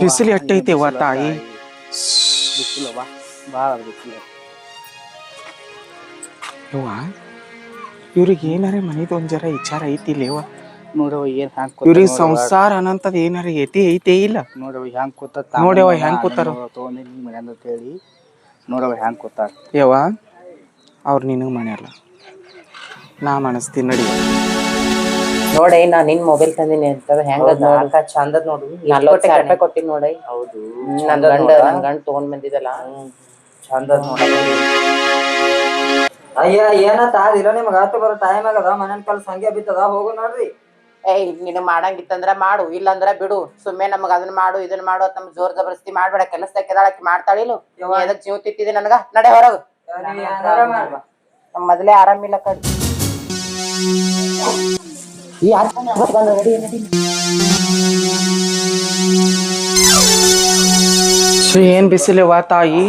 ಬಿಸಿಲು ಎಟ್ಟೈತಿವ ತಾಯಿ ಬಿಸಿಲವ ಭಾಳ ಬಿಸಿಲು ಯವ್ವ ಇವ್ರಿಗೆ ಏನಾರ ಮನೇದು ಒಂದ್ ಜರ ವಿಚಾರ ಐತಿ ನೋಡವ ಏನ್ ಹ್ಯಾಂಗ್ ಇವ್ರಿಗೆ ಸಂಸಾರ ಅನ್ನಂತದ್ ಏನಾರ ಎತಿ ಐತೆ ಇಲ್ಲ ನೋಡವ ಹ್ಯಾಂಗ್ ಕೂತ ನೋಡ್ಯವ ಹ್ಯಾಂಗ್ ಕೂತಾರ. ತಗೊಂಡಿ ನೀ ಮನ್ಯಾಗ ಅಂತ ಹೇಳಿ ನೋಡವ ಹ್ಯಾಂಗ್ ಕೂತಾರ ಯವ್ವ ಅವ್ರು ನಿನಗ್ ಮಾಡ್ಯಾರ ನಾ ಮನಸ್ತೀನಿ ನಡಿ ನೋಡೈ ನಾ ನಿನ್ ಮೊಬೈಲ್ ತಂದಿನಿ ಅಂತ ಹೆಂಗ ನಾಲ್ಕ ಚಂದದ ನೋಡು. ನಲ್ವತ್ತು ಸಾವಿರ. ರೂಪಾಯಿ ಕೊಟ್ಟಿನಿ ನೋಡೈ. ಹೌದು ನನ್ ಗಂಡ ನನ್ ಗಂಡ ತಗೊಂಡ್ ಬಂದಿದ್ದಲ್ಲ. ಚಂದ ನೋಡ. ಅಯ್ಯ ಏನತ್ತ ಅದಿಲ್ಲ ನಿಮ್ಗ ಆತು ಬರೋ ಟೈಮ್ ಆಗದ? ಮನೆ ಕಾಲ ಹಂಗೆ ಬಿತ್ತದ ಹೋಗು ನೋಡ್ರಿ. ಏಯ್ ನಿನ್ ಮಾಡಂಗಿತ್ತಂದ್ರ ಮಾಡು. ಇಲ್ಲಂದ್ರ ಬಿಡು. ಸುಮ್ಮನೆ ನಮಗ ಅದನ್ನ ಮಾಡು ಇದನ್ನ ಮಾಡು ಅಂತ ನಮ್ ಜೋರ್ ಜಬರ್ಸ್ತಿ ಮಾಡ್ಬೇಡ. ಕೆಲಸ ಕೆದಾಳಕಿ ಮಾಡ್ತಾಳಿಲು ಎದಕ್ ಜೀವ ತಿತ್ತಿದೆ ನನಗ? ನಡೆ ಹೊರಗ. ಮೊದಲೇ ಆರಾಮಿಲ್ಲ ಮಾಡ್ಬಾ. ನಮ್ ಮೊದ್ಲೇ ಆರಾಮಿಲ್ಲ ನಡಿ ಸೊ ಏನ್ ಬಿಸಿಲವ ತಾಯಿ?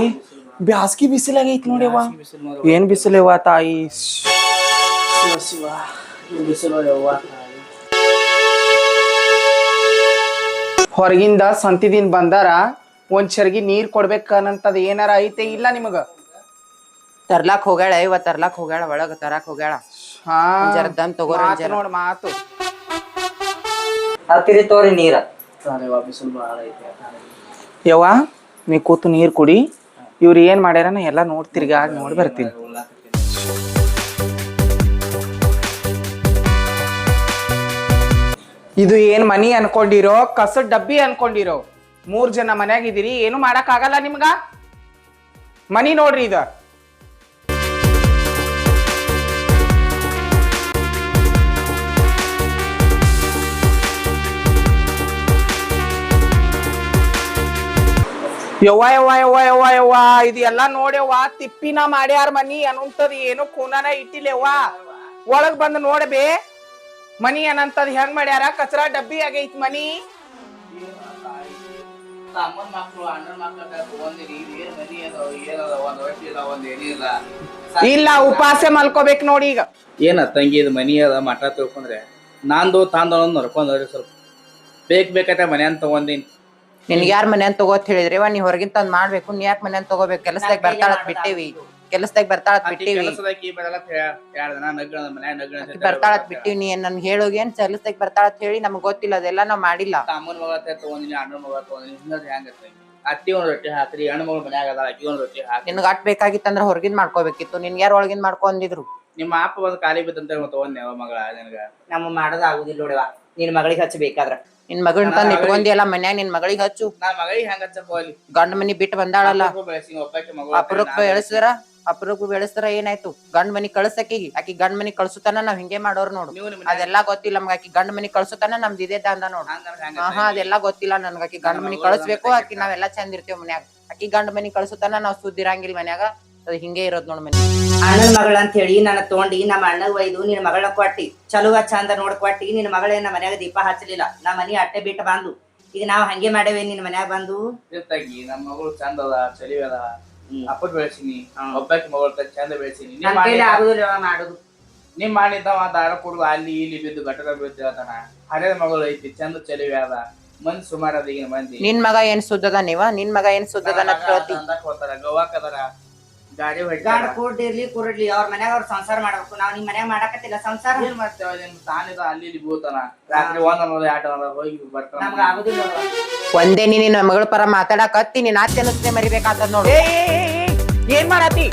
ಬ್ಯಾಸ್ಗಿ ಬಿಸಿಲಾಗೈತ್ ನೋಡಿವ ಏನ್ ವಾ ತಾಯಿ? ಈ ಹೊರಗಿಂದ ಸಂತಿದಿಂದ ಬಂದಾರ ಒಂದ್ ಚರ್ಗಿ ನೀರ್ ಕೊಡ್ಬೇಕನ್ನಂತದ್ ಏನಾರ ಐತೆ ಇಲ್ಲ ನಿಮಗ? ತರ್ಲಾಕ್ ಹೋಗ್ಯಾಳ ಇವ ತರ್ಲಾಕ್ ಹೋಗ್ಯಾಳ ಒಳಗ ತರಾಕ್ ಹೋಗ್ಯಾಳ. ಜರ ದಮ್ ತಗೋರಿ ಜರ. ನೋಡ್ ಮಾತು. ಹತ್ತಿರಿ ತೋರಿ ನೀರ. ಯವ್ವ ನೀ ಕೂತು ನೀರ್ ಕುಡಿ. ಇವ್ರು ಏನ್ ಮಾಡ್ಯಾರ ನಾ ಎಲ್ಲಾ ನೋಡ್ತಿರ್ಗ ಆಗ ನೋಡಿ ಬರ್ತೀನಿ. ಇದು ಏನ್ ಮನಿ ಅನ್ಕೊಂಡಿರೋ ಕಸದ ಡಬ್ಬಿ ಅನ್ಕೊಂಡಿರೋ? ಮೂರ್ ಜನ ಮನ್ಯಾಗ ಇದೀರಿ ಏನು ಮಾಡಕ್ ಆಗಲ್ಲ ನಿಮ್ಗ? ಮನಿ ನೋಡ್ರಿ ಇದ. ಯವ್ವ ಯವ್ವ ಯವ್ವ ಯವ್ವ ಯವ್ವ ಇದು ಎಲ್ಲಾ ನೋಡ್ಯವ್ವ ತಿಪ್ಪಿನ ಮಾಡ್ಯಾರ ಮನಿ ಅನ್ನುಂತದ್ ಏನು ಕೂನಾನ ಇಟ್ಟಿಲ್ಲವ್ವ ಒಳಗ್ ಬಂದ್ ನೋಡ್ಬೇ ಮನಿ ಅನ್ನಂತದ್ ಹೆಂಗ್ ಮಾಡ್ಯಾರ? ಕಚರಾ ಡಬ್ಬಿ ಆಗೈತ್ ಮನಿ. ಅಮ್ಮನ ಮಕ್ಳು ಅಣ್ಣನ ಮಕ್ಳು ತಗೊಂಡಿರಿ ಏನ್ ಮನಿ ಅದಾವ ಏನದ ಒಂದ್ ರೊಟ್ಟಿ ಇಲ್ಲ ಒಂದ್ ಏನಿಲ್ಲ ಇಲ್ಲ. ಉಪಾಸೆ ಮಲ್ಕೋಬೇಕ್ ನೋಡಿ ಈಗ. ಏನ ತಂಗಿ ಇದು ಮನಿ ಅದ ಮಠ ತಿಳ್ಕೊಂಡ್ರೆ ನಾಂದು ತಾಂದ ನಡ್ಕೊಂಡ್ರಿ ಸ್ವಲ್ಪ. ಬೇಕ್ ಬೇಕತ್ತೆ ಮನೆ ಅಂತ ತಗೊಂದಿನಿ ನಿನ್ಗೆ ಯಾರ್ ಮನ್ಯಾನ್ ತಗೋತ್ ಹೇಳಿದ್ರಿ ನೀ ಹೊರಗಿನ ತಂದ್ ಮಾಡ್ಬೇಕು ನೀ ಯಾಕೆ ಮನ್ಯಾನ್ ತಗೋಬೇಕು? ಕೆಲಸದಾಗ ಬರ್ತಾಳ ಬಿಟ್ಟಿವಿ. ಕೆಲಸದಾಗ ಬರ್ತಾಳತ್ ಬಿಟ್ಟಿವಿ. ಬರ್ತಾಳ ಬರ್ತಾಳತ್ ಬಿಟ್ಟಿವಿ. ನೀ ನನ್ ಹೇಳೋಗಿ ಏನ್ ಕೆಲಸದಾಗ ಬರ್ತಾಳತ್ ಹೇಳಿ ನಮ್ಗ್ ಗೊತ್ತಿಲ್ಲ ಅದೆಲ್ಲ ನಾವ್ ಮಾಡಿಲ್ಲ. ಅಮ್ಮನ ಮಗಳ ತಗೊಂದಿನಿ ಅಣ್ಣನ ಮಗಳ ತಗೊಂದಿನಿ ಅತ್ತಿ ಒಂದ್ ರೊಟ್ಟಿ ಹಾಕ್ರಿ ಅಣ್ಣ ಮಗಳ ಮನ್ಯಾಗ ಅದಾಳ ಅಕ್ಕಿ ಒಂದ್ ರೊಟ್ಟಿ ಹಾಕಿ ನಿನ್ಗ ಅಟ್ ಬೇಕಾಗಿತ್ತಂದ್ರ ಹೊರಗಿನ ಮಾಡ್ಕೋಬೇಕಿತ್ತು. ನಿನ್ ಯಾರು ಒಳಗಿನ್ ಮಾಡ್ಕೊಂಡಿದ್ರು ನಿಮ್ಮ ಅಪ್ಪ ಒಂದ್ ಖಾಲಿ ಬಿದ್ದಂತ ತಗೊಂಡ್ ಯಾವ ಮಗಳ ನಿನಗ. ನಮ್ಮ ಮಾಡೋದಾಗುದಿಲ್ಲ ನೋಡಿವ. ನಿನ್ ಮಗಳಿಗೆ ಹಚ್ಚಬೇಕಾದ್ರ. ನಿನ್ ಮಗಳ್ ತಂದ್ ಇಟ್ಕೊಂದಿಯಲ್ಲ ಮನ್ಯಾಗ ನಿನ್ ಮಗಳಿಗ್ ಹಚ್ಚು. ನಾ ಮಗಳಿಗೆ ಹೆಂಗ ಹಚ್ಚಕ್ ಹೋಗ್ಲಿ? ಗಂಡ ಮನಿ ಬಿಟ್ಟು ಬಂದಾಳಲ್ಲ. ಬೆಳೆಸಿ ಒಬ್ಬಾಕಿ ಮಗಳು ಅಪರೂಪ ಬೆಳೆಸಿದ್ರ? ಅಪರೂಪ ಬೆಳೆಸಿದ್ರ ಏನಾಯ್ತು? ಗಂಡ ಮನಿ ಕಳ್ಸಕ್ಕಿಗಿ ಆಕಿ ಗಂಡ ಮನಿ ಕಳ್ಸುತ್ತಾನ ನಾವ್ ಹಿಂಗೆ ಮಾಡೋರ್ ನೋಡು. ಅದೆಲ್ಲಾ ಗೊತ್ತಿಲ್ಲ ನಮ್ಗ. ಆಕಿ ಗಂಡ ಮನಿ ಕಳ್ಸುತ್ತಾನ ನಮ್ದು ಇದೇ ದಂದ ನೋಡು. ಹಾ ಹಾ ಅದೆಲ್ಲಾ ಗೊತ್ತಿಲ್ಲ ನನ್ಗ. ಆಕಿ ಗಂಡ ಮನಿ ಕಳ್ಸ್ಬೇಕು ಆಕಿ ನಾವೆಲ್ಲಾ ಚಂದ ಇರ್ತೇವ್ ಮನ್ಯಾಗ. ಆಕಿ ಗಂಡ ಮನಿ ಕಳ್ಸುತ್ತಾನ ನಾವ್ ಸುದ್ದಿರಂಗಿಲ್ಲ ಮನ್ಯಾಗ. ಅದ್ ಹಿಂಗೆ ಇರೋದ್ ನೋಡ್ ಮನೆ. ಅಣ್ಣನ ಮಗಳ ಅಂತ ಹೇಳಿ ನನ್ನ ತಗೊಂಡಿ ನಮ್ಮ ಅಣ್ಣ ಒಯ್ದು ನಿನ್ನ ಮಗಳನ್ನ ಕೊಟ್ಟಿ. ಚಲುವ ಚಂದ ನೋಡ್ಕೊಟ್ಟಿ ನಿನ್ನ ನಮ್ಮ ಮನ್ಯಾಗ ದೀಪ ಹಚ್ಚಲಿಲ್ಲ. ನಾ ಮನಿ ಅಟ್ಟೆ ಬಿಟ್ಟು ಬಂದು. ಈಗ ನಾವ್ ಹಂಗೆ ಮಾಡೇವೆ ನಿನ್ನ ಮನ್ಯಾಗ ಬಂದು? ತಂಗಿ ನಮ್ಮ ಮಗಳು ಚಂದ ಅದ ಚಲಿ ಅದ. ಅಪ್ಪಟ್ ಬೆಳೆಸಿನಿ ಒಬ್ಬಾಕಿ ಮಗಳ ತ- ಚಂದ ಬೆಳೆಸಿನಿ. ನನ್ ಕೈಲಿ ಆಗುದಿಲ್ಲ ಮಾಡುದು. ನಿಮ್ ಮಾಡಿದ್ದವ ದಾರ ಕುಡ್ದು ಅಲ್ಲಿ ಇಲ್ಲಿ ಬಿದ್ದು ಗಟ್ಟರ ಬಿದ್ದು ಹೇಳ್ತಾನ. ಹರಿದ ಮಗಳು ಐತಿ ಚಂದ ಚಲಿವೆ ಅದ. ಮಂದಿ ಸುಮಾರು ಅದ ಈಗ ಮಂದಿ. ನಿನ್ ಮಗ ಏನ್ ಸುದ್ದದ ನೀವ? ನಿನ್ ಮಗ ಏನ್ ಸುದ್ದದ ಕೇಳ್ತಿ. ಹೋತಾರ ಗೋವಾಕ್ ಅದಾರ. ಗಾಡಿ ಗಾಡ್ ಹೊಡಿತಾರ ಕೂಡಿರ್ಲಿ ಕೂಡಿರ್ಲಿ ಅವ್ರ ಮನ್ಯಾಗ ಅವ್ರ ಸಂಸಾರ ಮಾಡ್ಬೇಕು. ನಾವ್ ನಿಮ್ ಮನ್ಯಾಗ ಮಾಡಕತ್ತಿಲ್ಲ ಸಂಸಾರ. ಏನ್ ಮಾಡ್ತೇವ ನಿಮ್ ತಾನಿದ ಅಲ್ಲಿ ಇಲ್ಲಿ ಬೀಳ್ತಾನ. ರಾತ್ರಿ ಒಂದ್ ಅನ್ನೋದು ಎರಡು ಅನ್ನೋದು ಹೋಗಿ ಬರ್ತಾನ. ನಮ್ಗ ಆಗುದಿಲ್ಲ ನೋಡುವ. ಒಂದೇ ನೀ ನಿನ್ನ ಮಗಳ ಪರ ಮಾತಾಡಕತ್ತಿ ನೀನ್ ಆತ್ತೆ ಅನ್ನಿಸ್ತೆ ಮರಿಬೇಕಾದ ನೋಡು. ಏ ಏ, ಏ, ಏ, ಏನ್ ಮಾಡತಿ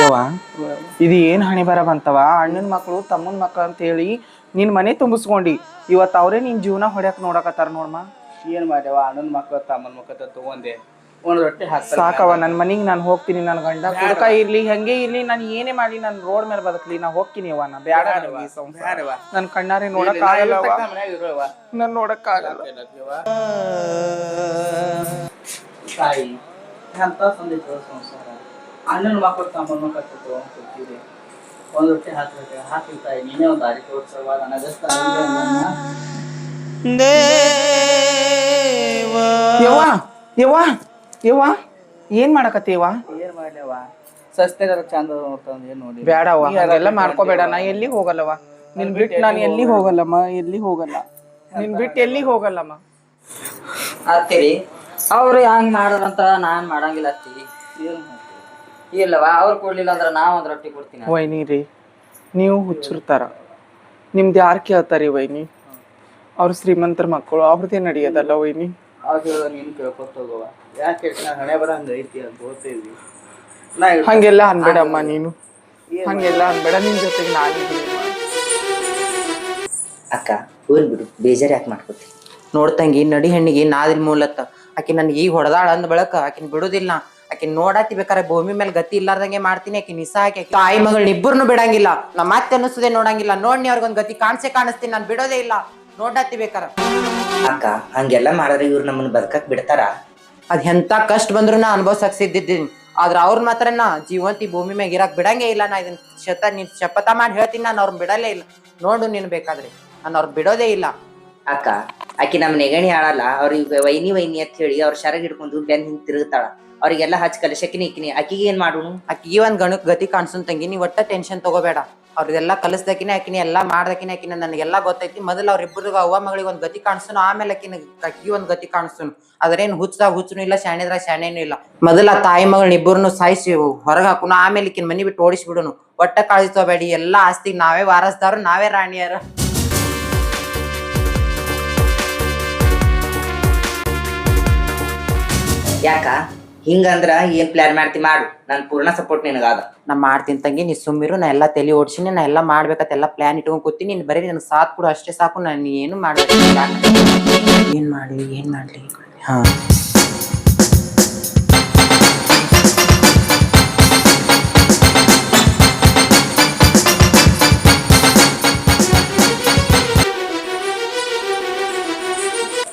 ಯವ್ವ ಇದು ಏನ್ ಹಣೆ ಬರ ಬಂತವ ಅಣ್ಣನ ಮಕ್ಕಳು ತಮ್ಮನ ಮಕ್ಕಳು ಅಂತ ಹೇಳಿ ನಿನ್ ಮನೆ ತುಂಬಿಸ್ಕೊಂಡಿ. ಇವತ್ತು ಅವ್ರೇ ನಿನ್ ಜೀವನ ಹೊಡ್ಯಾಕ್ ನೋಡಕತ್ತಾರ ನೋಡಮ್ಮ ಏನ್ ಮಾಡ್ಯವ? ಅಣ್ಣನ ಮಕ್ಕಳ ತಮ್ಮನ ಮಕ್ಳ ತಗೊಂಡೆ. ಒಂದ್ ರೊಟ್ಟಿ ಸಾಕವ ನನ್ನ ಮನೆಗೆ ನಾನು ಹೋಗ್ತೀನಿ ನನ್ನ ಗಂಡ ಕುಡ್ಕ ಇರ್ಲಿ ಹೆಂಗೆ ಇರ್ಲಿ ನಾನು ಏನೇ ಮಾಡಿ ನನ್ ರೋಡ್ ಮೇಲೆ ಬದಕ್ಲಿ ನಾ ಹೋಗ್ತೀನಿ ಅವ್ವ ನಾ ಬ್ಯಾಡ ನನಗೆ ಈ ಸಂಸಾರ. ಬ್ಯಾಡವ್ವ. ನನ್ ಕಣ್ಣಾರೆ ನೋಡಕ್ ನಾ ಆಗಲ್ಲ ಇರ್ತಕ್ಕ ಮನ್ಯಾಗ ಇರುವವ್ವ. ನನ್ ನೋಡಕ್ ಆಗಲ್ಲ. ತಾಯಿ ಎಂತ ಸಂದೇಶ ಸಂಸಾರ? ಅಣ್ಣನ ಮಕ್ಕಳು ತಮ್ಮನ ಮಕ್ಕಳು ತಗೊಂಡ್ ಒಂದ್ ರೊಟ್ಟಿ ಹಾಕ್ಬೇಕು. ಹಾಕಿ ತಾಯಿ ನೀನೇ ಒಂದ್ ದಾರಿ ತೋರ್ಸವ ನನಗಷ್ಟ ಯವ್ವ ಯವ್ವ ಯವ್ವ ಏನ್ ಮಾಡಕತ್ತೀವ ಏನ್ ಮಾಡ್ಲೇವ ಸಸ್ತೆಗಾರ ಚಂದ ಏನ್ ನೋಡಿ. ಬೇಡವ್ವ ಅದೆಲ್ಲ ಮಾಡ್ಕೋಬೇಡ ನಾ ಎಲ್ಲಿ ಹೋಗಲ್ಲವ ನಿನ್ ಬಿಟ್ಟು ನಾನು ಎಲ್ಲಿ ಹೋಗಲ್ಲಮ್ಮ ಎಲ್ಲಿ ಹೋಗಲ್ಲ? ನಿನ್ ಬಿಟ್ಟು ಎಲ್ಲಿ ಹೋಗಲ್ಲಮ್ಮ? ಆಗ್ತೀರಿ ಅವ್ರು ಹಂಗ ಮಾಡೋದಂತ ನಾನ್ ಮಾಡಂಗಿಲ್ಲ ಅತ್ತಿ ಏನ್? ಇಲ್ಲವ ಅವ್ರು ಕೊಡ್ಲಿಲ್ಲ ಅಂದ್ರೆ ನಾವು ಒಂದ್ ರೊಟ್ಟಿ ಕೊಡ್ತೀನಿ ವೈನಿ ರೀ ನೀವು ಹುಚ್ಚಿರ್ತಾರ. ನಿಮ್ದು ಯಾರು ಕೇಳ್ತಾರಿ ವೈನಿ? ಅವ್ರ ಶ್ರೀಮಂತರ ಮಕ್ಕಳು ಅವ್ರದ್ದೇ ನಡೆಯೋದಲ್ಲ ವೈನಿ? ಅದು ನೀನ್ ಕೇಳ್ಕೊತ ಹೋಗವ ಯಾಕೆ ನಾ ಹಣೆ ಬರ ಐತಿ ಅಂತ ನಾ ಹಂಗೆಲ್ಲ ಅನ್ಬೇಡಮ್ಮ ನೀನು. ಹಂಗೆಲ್ಲ ಅನ್ಬೇಡ ನಿನ್ ಜೊತೆಗೆ ನಾನಿದ್ದೀನಿ ಅಕ್ಕ ಊರ್ ಬಿಡು ಬೇಜಾರ್ ಯಾಕೆ ಮಾಡ್ಕೊತಿ? ನೋಡ್ತಂಗಿ ನಡಿ ಹೆಣ್ಣಿಗೆ ನಾದಿನ ಮೂಲತ್ತ. ಆಕಿ ನನ್ಗೆ ಈಗ ಹೊಡೆದಾಳ ಅಂದ ಬಳಕ ಆಕಿನ್ ಬಿಡುದಿಲ್ಲ ಆಕಿನ್ ನೋಡಾತಿ ಬೇಕಾರೆ ಭೂಮಿ ಮೇಲೆ ಗತಿ ಇಲ್ಲಾರ್ದಂಗೆ ಮಾಡ್ತೀನಿ ಆಕಿ ನಿಸ ಹಾಕಿ ಆಕಿ ತಾಯಿ ಮಗಳ್ ಇಬ್ಬರನ್ನು ಬಿಡಂಗಿಲ್ಲ. ನಾ ಮತ್ತೆ ಅನ್ನಿಸುದೆ ನೋಡಂಗಿಲ್ಲ. ನೋಡ್ನಿ ಅವ್ರಿಗೊಂದ್ ಗತಿ ಕಾಣಿಸೇ ಕಾಣಿಸ್ತೀನಿ ನಾನ್ ಬಿಡೋದೇ ಇಲ್ಲ. ನೋಡಾತಿ ಬೇಕಾರ. ಅಕ್ಕ ಹಂಗೆಲ್ಲ ಮಾಡಿದ್ರೆ ಇವ್ರು ನಮ್ಮನ್ನ ಬದುಕಕ್ ಬಿಡ್ತಾರ? ಅದ್ ಎಂತ ಕಷ್ಟ ಬಂದ್ರು ನಾ ಅನ್ಭವ್ಸಕ್ ಸಿದ್ದಿದ್ದೀನಿ ಆದ್ರ ಅವ್ರ ಮಾತ್ರ ನಾ ಜೀವಂತಿ ಭೂಮಿ ಮ್ಯಾಗ ಇರಕ್ ಬಿಡಂಗೇ ಇಲ್ಲ. ನಾ ಇದನ್ ಶತ ನೀನ್ ಶಪಥ ಮಾಡಿ ಹೇಳ್ತೀನಿ ನಾನು ಅವ್ರನ್ನ ಬಿಡಲೇ ಇಲ್ಲ. ನೋಡು ನೀನ್ ಬೇಕಾದ್ರೆ. ನಾನು ಅವ್ರ ಬಿಡೋದೇ ಇಲ್ಲ. ಅಕ್ಕ, ಆಕಿ ನಮ್ ನೆಗಣಿ ಹಾಳಲ್ಲ, ಅವ್ರಿಗೆ ವೈನಿ ವೈನಿ ಅಂತ ಹೇಳಿ ಅವ್ರ ಶರಗ್ ಹಿಡ್ಕೊಂಡು ಬೆನ್ ಹಿಂಗ್ ತಿರುಗುತ್ತಾಳ ಅವ್ರಿಗೆಲ್ಲ ಹಚ್ಚ ಕಲಿಸಕಿನಿ ಇಕ್ಕಿನಿ ಆಕಿಗೆ ಏನ್ ಮಾಡೋನು ಆಕಿಗೆ ಒಂದ್ ಗಣಕ್ ಗತಿ ಕಾಣಿಸ್ ತಂಗಿ ನೀ ಒಟ್ಟ ಟೆನ್ಷನ್ ತಗೋಬೇಡ. ಅವ್ರಿಗೆಲ್ಲ ಕಲಿಸ್ದಕಿನೇ ಆಕಿನಿ, ಎಲ್ಲಾ ಮಾಡ್ದಾಕಿನ ಆಕಿನ ನನಗೆಲ್ಲ ಗೊತ್ತೈತಿ. ಮೊದಲು ಅವ್ರಿಬ್ಬರಿಗ ಅವ್ವ ಮಗಳಿಗೆ ಒಂದ್ ಗತಿ ಕಾಣಿಸ್ತು ಆಮೇಲೆ ಆಕಿನ ಅಕ್ಕಿ ಒಂದ್ ಗತಿ ಕಾಣಿಸ್ತು ಅದ್ರೇನ್ ಹುಚ್ಚದ ಹುಚ್ಚನೂ ಇಲ್ಲ ಶಾಣೆದ್ರ ಶಾಣೆನೂ ಇಲ್ಲ. ಮೊದಲ ಆ ತಾಯಿ ಮಗಳನ್ನ ಇಬ್ಬರನ್ನು ಸಾಯಿಸಿ ಹೊರಗೆ ಹಾಕುನು, ಆಮೇಲೆ ಇಕ್ಕಿನ ಮನಿ ಬಿಟ್ಟು ಓಡಿಸಿಬಿಡೋನು. ಒಟ್ಟ ಕಾಳಜಿ ತಗೋಬೇಡಿ, ಎಲ್ಲಾ ಆಸ್ತಿ ನಾವೇ ವಾರಸ್ದಾರು ನಾವೇ ರಾಣಿಯರ. ಯಾಕ? ಹಿಂಗಂದ್ರ ಏನ್ ಪ್ಲಾನ್ ಮಾಡ್ತಿ ಮಾಡು. ನಾನು ಪೂರ್ಣ ಸಪೋರ್ಟ್ ನಿನಗಾದ. ನಾ ಮಾಡ್ತೀನಿ ತಂಗಿ ನೀ ಸುಮ್ಮಿರು ನಾ ಎಲ್ಲಾ ತಲೆ ಓಡಿಸಿನಿ ನಾ ಎಲ್ಲಾ ಮಾಡ್ಬೇಕಂತ ಎಲ್ಲಾ ಪ್ಲಾನ್ ಇಟ್ಕೊಂಡ್ ಕೂತೀನಿ. ನೀನ್ ಬರೀ ನನಗೆ ಸಾತ್ ಕೊಡು ಅಷ್ಟೇ ಸಾಕು ನಾನು ಏನು ಮಾಡ್ಬೇಕು ಏನ್ ಮಾಡ್ಲಿ ಏನ್ ಮಾಡ್ಲಿ ಹಾ.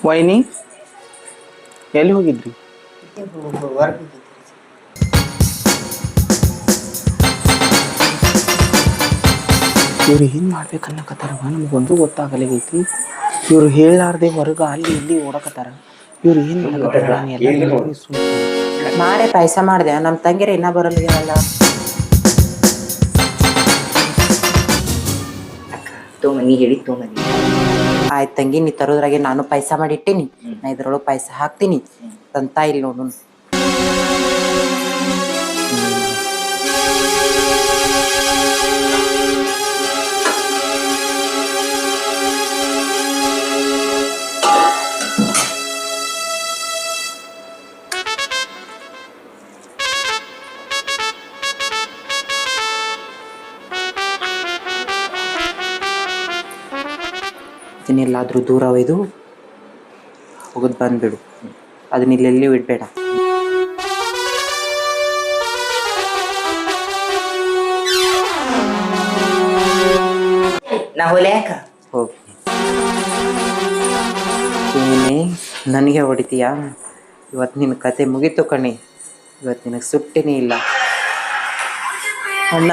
ವೈನಿ ಎಲ್ಲಿ ಹೋಗಿದ್ರಿ? ಇವ್ರು ಏನು ಮಾಡ್ಬೇಕನ್ನಕತ್ತಾರವ ನಮಗೊಂದು ಗೊತ್ತಾಗಲಿಗೈತಿ ಇವ್ರು ಹೇಳಾರ್ದೆ ಹೊರಗ ಅಲ್ಲಿ ಇಲ್ಲಿ ಓಡಕತ್ತಾರ ಇವ್ರು ಏನು ಮಾಡಕತ್ತಾರ ನಾನ್ ಎಲ್ಲ ನೋಡಿ ಸುಮ್ನೆ ಮಾಡೆ ಪಾಯಸ ಮಾಡ್ದೆ ನಮ್ಮ ತಂಗಿರ ಇನ್ನ ಬರಲ್ಲ ತೋ ಮನಿ ನೀ ಹೇಳಿದ್ ತೋಮನಿ. ಆಯ್ತ್ ತಂಗಿ ನೀ ತರೋದ್ರಾಗೆ ನಾನು ಪಾಯಸ ಮಾಡಿಟ್ಟಿನಿ. ನಾ ಇದ್ರೊಳಗೆ ಪಾಯಸ ಹಾಕ್ತೀನಿ. ತಂತ ಇಲ್ಲಿ ನೋಡು. ಇದನ್ನೆಲ್ಲಾದ್ರೂ ದೂರ ಒಯ್ದು ಹೋಗೋದು ಬಂದ್ಬಿಡು. ಅದನ್ನ ಇಲ್ಲೆಲ್ಲಿಯೂ ಇಡಬೇಡ. ನಾ ಹೋಗಿ ಏನೇ ನನಗೆ ಹೊಡಿತೀಯಾ? ಇವತ್ತು ನಿನ್ನ ಕತೆ ಮುಗೀತು ಕಣಿ. ಇವತ್ತು ನಿನಗೆ ಸುಟ್ಟಿನೇ ಇಲ್ಲ. ಅಣ್ಣ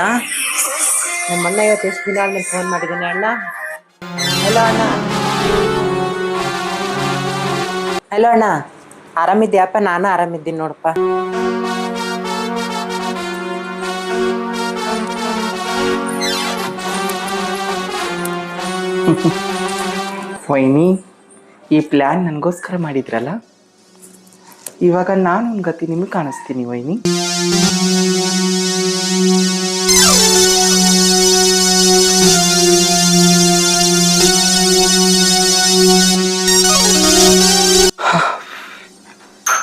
ನಮ್ಮ ಅಣ್ಣ ಇವತ್ತು ಎಷ್ಟು ದಿನ ಆದ್ಮೇಲೆ ಫೋನ್ ಮಾಡಿದ್ದೀನಿ ಅಣ್ಣ? ಹಲೋ ಅಣ್ಣ. ಹಲೋ ಅಣ್ಣ ಆರಾಮಿದ್ಯಾಪ ನಾನು ಆರಾಮಿದ್ದೀನಿ ನೋಡಪ್ಪ. ವೈನಿ, ಈ ಪ್ಲ್ಯಾನ್ ನನಗೋಸ್ಕರ ಮಾಡಿದ್ರಲ್ಲ? ಇವಾಗ ನಾನು ಗತಿ ನಿಮಗೆ ಕಾಣಿಸ್ತೀನಿ ವೈನಿ.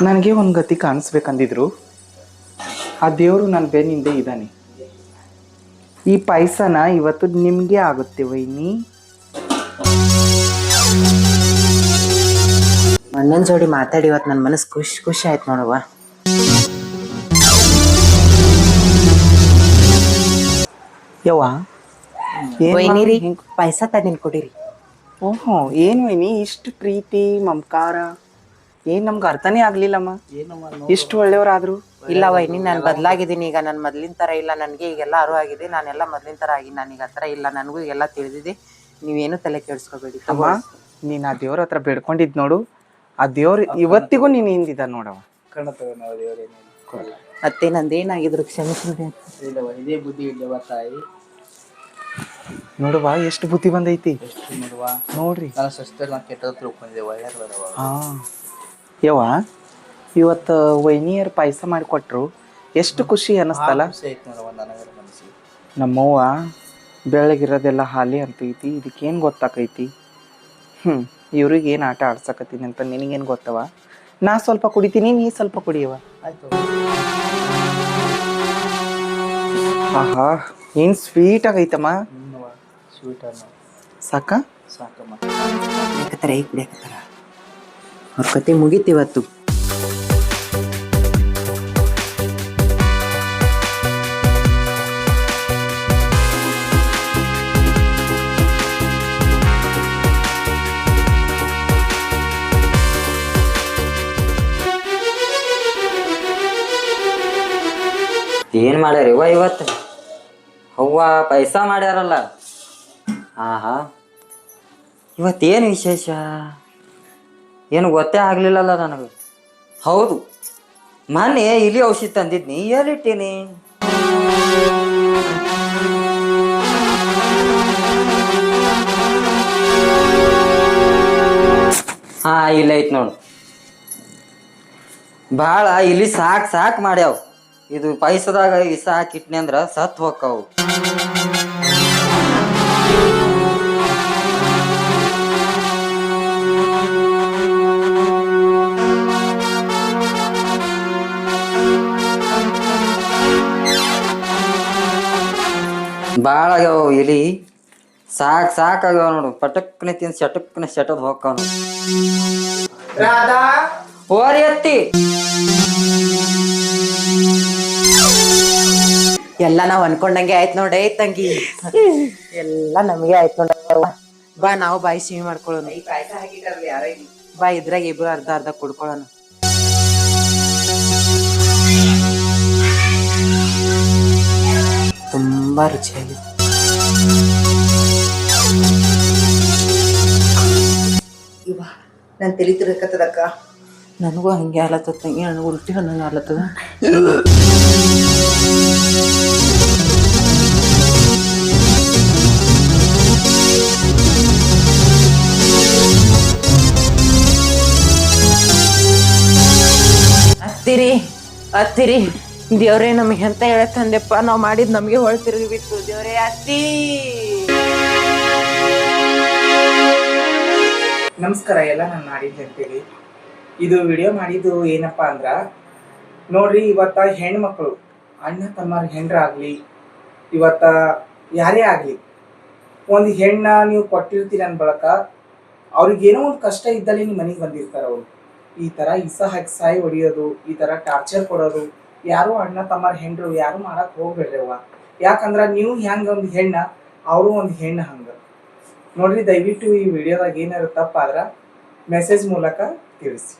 ನನಗೆ ಒಂದು ಗತಿ ಕಾಣಿಸ್ಬೇಕಂದಿದ್ರು. ಆ ದೇವರು ನನ್ನ ಬೆನ್ನಿಂದೆ ಇದ್ದಾನೆ. ಈ ಪಾಯಸನ ಇವತ್ತು ನಿಮಗೆ ಆಗುತ್ತೆ ವೈನಿ. ಅಣ್ಣನ ಜೋಡಿ ಮಾತಾಡಿ ಇವತ್ತು ನನ್ನ ಮನಸ್ಸು ಖುಷಿ ಖುಷಿ ಆಯ್ತು ನೋಡುವ ಯವ್ವ ವೈನಿರಿ ಪಾಯಸ ತಂದಿನ ಕೊಡಿರಿ. ಓಹೋ ಏನು ವೈನಿ? ಇಷ್ಟು ಪ್ರೀತಿ ಮಮಕಾರ. ಏನ್ ನಮ್ಗ ಅರ್ಥನೇ ಆಗ್ಲಿಲ್ಲಮ್ಮ. ಇಷ್ಟು ಒಳ್ಳೆಯವ್ರಾದ್ರು ಇಲ್ಲ ವೈನಿ ನಾನು ಬದಲಾಗಿದ್ದೀನಿ ಈಗ ನಾನು ಮೊದ್ಲಿನ ತರ ಇಲ್ಲ ನನಗೆ ಈಗೆಲ್ಲ ಅರು ಆಗಿದೆ ನಾನೆಲ್ಲ ಮೊದ್ಲಿನ ತರ ಆಗಿ ನಾನೀಗ ಆ ಥರ ಇಲ್ಲ ನನಗೂ ಎಲ್ಲ ತಿಳಿದಿದೆ. ನೀವೇನು ತಲೆ ಕೆಡಿಸ್ಕೋಬೇಡಿ ಅಮ್ಮ ನೀನ್ ಆ ದೇವ್ರ ಹತ್ರ ಬೇಡ್ಕೊಂಡಿದ್ ನೋಡು. ಆ ದೇವ್ರ ಇವತ್ತಿಗೂ ನೀನ್ ಹಿಂದಿದ ನೋಡವ ಮತ್ತೆ ನಂದೇನಾಗಿದ್ರು ಇಲ್ಲವ ಇದೇ ಬುದ್ಧಿ ಇಲ್ಲವ ತಾಯಿ. ನೋಡುವ ಎಷ್ಟು ಬುದ್ಧಿ ಬಂದೈತಿ? ನೋಡ್ರಿ. ನಾನು ನಾ ಕೆಟ್ಟದ ತಿಳ್ಕೊಂಡಿದ್ದೆ ಹಾ. ಯವ್ವ ಇವತ್ತು ವೈನಿಯರ್ ಪಾಯಸ ಮಾಡಿಕೊಟ್ರು. ಎಷ್ಟು ಖುಷಿ ಅನ್ನಿಸ್ತಲ್ಲ. ನಮ್ಮವ್ವ ಬೆಳಗಿರೋದೆಲ್ಲ ಹಾಲಿ ಅಂತೈತಿ ಇದಕ್ಕೇನು ಗೊತ್ತಾಕೈತಿ? ಹ್ಞೂ ಇವ್ರಿಗೆ ಏನು ಆಟ ಆಡ್ಸಕತ್ತೀನಿ ಅಂತ ನಿನಗೇನು ಗೊತ್ತವ? ನಾ ಸ್ವಲ್ಪ ಕುಡಿತೀನಿ ನೀ ಸ್ವಲ್ಪ ಕುಡಿಯವ ಆಯ್ತು ಆಹಾ ಏನು ಸ್ವೀಟ್ ಆಗೈತಮ್ಮ? ಸಾಕಾ ಸಾಕ? ಸಾಕಮ್ಮ. ಈಗ ಕುಡಿಯಕತ್ತಾರ? ಅವ್ರ ಕತೆ ಮುಗೀತಿವತ್ತು. ಏನ್ ಮಾಡ್ಯಾರ ಇವ ಇವತ್ತು? ಅವ್ವ ಪೈಸಾ ಮಾಡ್ಯಾರಲ್ಲ. ಆಹಾ. ಇವತ್ತೇನು ವಿಶೇಷ? ಏನು ಗೊತ್ತೇ ಆಗ್ಲಿಲ್ಲಲ್ಲ ನನಗೆ. ಹೌದು. ಮೊನ್ನೆ ಇಲಿ ಔಷಧಿ ತಂದಿದ್ನಿ, ಎಲ್ಲಿಟ್ಟೀನಿ? ಹಾ, ಇಲ್ಲ ಐತ್ ನೋಡು. ಭಾಳ ಇಲಿ ಸಾಕ್ ಸಾಕ್ ಮಾಡ್ಯಾವ. ಇದು ಪೈಸದಾಗ ಇಸ ಹಾಕಿಟ್ನಿ ಅಂದ್ರೆ ಸತ್ ಹೋಕ್ಕವು. ಭಾಳ ಆಗ್ಯಾವ ಇಲಿ ಸಾಕ್ ಸಾಕ್ ಆಗ್ಯಾವ ನೋಡು. ಪಟಕ್ನೆ ತಿಂದು ಚಟಕ್ನೆ ಶಟದ್ ಹೋಗ್ಕವ್ ರಾಧಾ. ಓರಿ ಎತ್ತಿ ಎಲ್ಲ ನಾವ್ ಅನ್ಕೊಂಡಂಗೆ ಆಯ್ತ್ ನೋಡೇ ತಂಗಿ. ಎಲ್ಲ ನಮಗೆ ಆಯ್ತು ನೋಡ ಬಾ ನಾವು ಬಾಯಿ ಸಿಹಿ ಮಾಡ್ಕೊಳ್ಳೋಣ. ಬಾ ಇದ್ರಾಗ ಇಬ್ರು ಅರ್ಧ ಅರ್ಧ ಕುಡ್ಕೊಳ್ಳೋಣ. ತುಂಬಾ ರುಚಿಯಾಗಿದೆ ನಾನು ತಲಿ ನನಗೂ ಹಂಗೆ ಆಲತ್ತದ ತಂಗಿ ನನಗೆ ಉಲ್ಟಿ ಹಣ್ಣು ಆಲತ್ತದ. ಹತ್ತಿರಿ ಹತ್ತಿರಿ. ದೇವ್ರೇ, ನಮಗೆ ಎಂತ ಹೇಳತ್ತಂದೆಪ್ಪ ನಾವು ಮಾಡಿದ್ ನಮಗೆ ಹೊಳ್ ತಿರುಗಿ ಬಿತ್ತು ದೇವ್ರೇ, ಅತ್ತಿ! ನಮಸ್ಕಾರ, ಎಲ್ಲ ನಾನು ಮಾಡಿದ್ ಹೇಳ್ತೀವಿ ಇದು ವಿಡಿಯೋ ಮಾಡಿದ್ದು ಏನಪ್ಪಾ ಅಂದ್ರ, ನೋಡ್ರಿ, ಇವತ್ತ ಹೆಣ್ಮಕ್ಳು, ಅಣ್ಣ ತಮ್ಮರ ಹೆಂಡ್ರಾಗ್ಲಿ ಇವತ್ತ ಯಾರೇ ಆಗ್ಲಿ, ಒಂದು ಹೆಣ್ಣ ನೀವು ಕೊಟ್ಟಿರ್ತೀರ ಅನ್ ಬಳಕ ಅವ್ರಿಗೆ ಏನೋ ಒಂದು ಕಷ್ಟ ಇದ್ದಲ್ಲಿ ನಿಮ್ಮ ಮನೆಗೆ ಬಂದಿರ್ತಾರ ಅವ್ರು. ಈ ತರ ಇಸ ಹಾಕಿ ಸಾಯಿ ಹೊಡಿಯೋದು, ಈ ತರ ಟಾರ್ಚರ್ ಕೊಡೋದು ಯಾರು ಅಣ್ಣ ತಮ್ಮರ ಹೆಂಡ್ರು ಯಾರು ಮಾಡಕ್ ಹೋಗ್ಬೇಡ್ರಿ ಅವ ಯಾಕಂದ್ರ ನೀವು ಹೆಂಗ ಒಂದ್ ಹೆಣ್ಣ, ಅವರು ಒಂದು ಹೆಣ್ಣು ಹಂಗ. ನೋಡ್ರಿ, ದಯವಿಟ್ಟು ಈ ವಿಡಿಯೋದಾಗ ಏನಾರು ತಪ್ಪಾದ್ರ ಮೆಸೇಜ್ ಮೂಲಕ ತಿಳಿಸಿ.